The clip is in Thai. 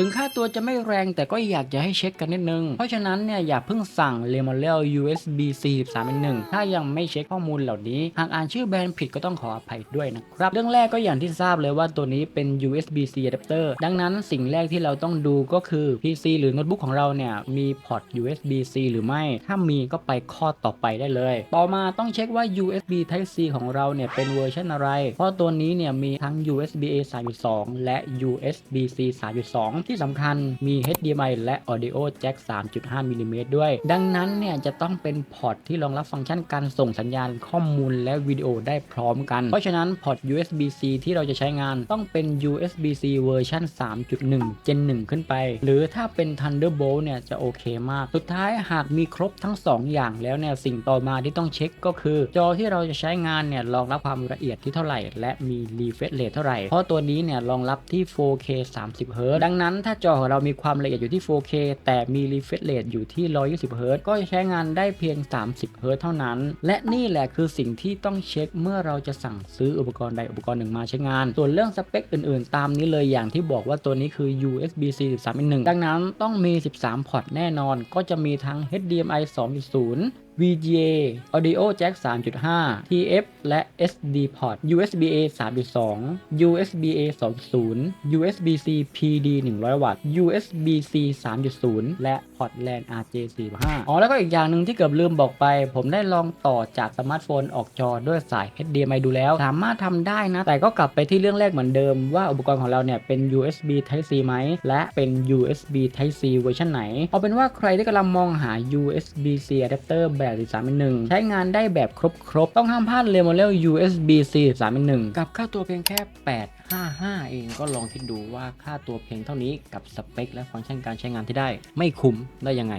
ถึงค่าตัวจะไม่แรงแต่ก็อยากจะให้เช็คกันนิดนึง เพราะฉะนั้นเนี่ยอย่าเพิ่งสั่ง l e m o l e USB C 3 1ถ้ายังไม่เช็คข้อมูลเหล่านี้ หากอ่านชื่อแบรนด์ผิดก็ต้องขออภัยด้วยนะครับ เรื่องแรกก็อย่างที่ทราบเลยว่าตัวนี้เป็น USB C adapter ดังนั้นสิ่งแรกที่เราต้องดูก็คือ PC หรือโน้ตบุ๊กของเราเนี่ยมีพอร์ต USB C หรือไม่ ถ้ามีก็ไปข้อต่อไปได้เลย ต่อมาต้องเช็คว่า USB Type C ของเราเนี่ยเป็นเวอร์ชันอะไร เพราะตัวนี้เนี่ยมีทั้ง USB A 3.2 และ USB C 3.2ที่สำคัญมี HDMI และ Audio Jack 3.5มิลลิเมตรด้วย ดังนั้นเนี่ยจะต้องเป็นพอร์ตที่รองรับฟังก์ชันการส่งสัญญาณข้อมูลและวิดีโอได้พร้อมกัน เพราะฉะนั้นพอร์ต USB C ที่เราจะใช้งานต้องเป็น USB C เวอร์ชัน3.1 Gen 1 ขึ้นไป หรือถ้าเป็น Thunderbolt เนี่ยจะโอเคมาก สุดท้ายหากมีครบทั้ง 2 อย่างแล้วเนี่ยสิ่งต่อมาที่ต้องเช็คก็คือ จอที่เราจะใช้งานเนี่ยรองรับความละเอียดที่เท่าไหร่ และมี refresh rate เท่าไหร่ เพราะตัวนี้เนี่ยรองรับที่ 4K 30 Hz ดังนั้นถ้าจอของเรามีความละเอียดอยู่ที่ 4K แต่มี refresh rate อยู่ที่ 120 Hz ก็จะใช้งานได้เพียง 30 Hz เท่านั้น และนี่แหละคือสิ่งที่ต้องเช็คเมื่อเราจะสั่งซื้ออุปกรณ์ใดอุปกรณ์หนึ่งมาใช้งาน ส่วนเรื่องสเปคอื่นๆ ตามนี้เลยอย่างที่บอกว่าตัวนี้คือ USB C 13.1ดังนั้นต้องมี 13 พอร์ตแน่นอน ก็จะมีทั้ง HDMI 2.0 VGA Audio Jack 3.5 TF และ SD port USB A 3.2 USB A 2.0 USB C PD 100 วัตต์ USB C 3.0 และพอร์ต LAN RJ 45อ๋อ แล้วก็อีกอย่างหนึ่งที่เกือบลืมบอกไป ผมได้ลองต่อจากสมาร์ทโฟนออกจอด้วยสาย HDMI ดูแล้ว สามารถทำได้นะ แต่ก็กลับไปที่เรื่องแรกเหมือนเดิมว่าอุปกรณ์ของเราเนี่ยเป็น USB Type C ไหม และเป็น USB Type C เวอร์ชันไหน เอาเป็นว่าใครที่กำลังมองหา USB C adapter แบบ13.1 ใช้งานได้แบบครบๆ ต้องห้ามพลาด l e m o l e USB C 13.1 กับค่าตัวเพียงแค่ 855 เองก็ลองคิดดูว่าค่าตัวเพียงเท่านี้กับสเปคและฟังก์ชันการใช้งานที่ได้ ไม่คุ้มได้ยังไง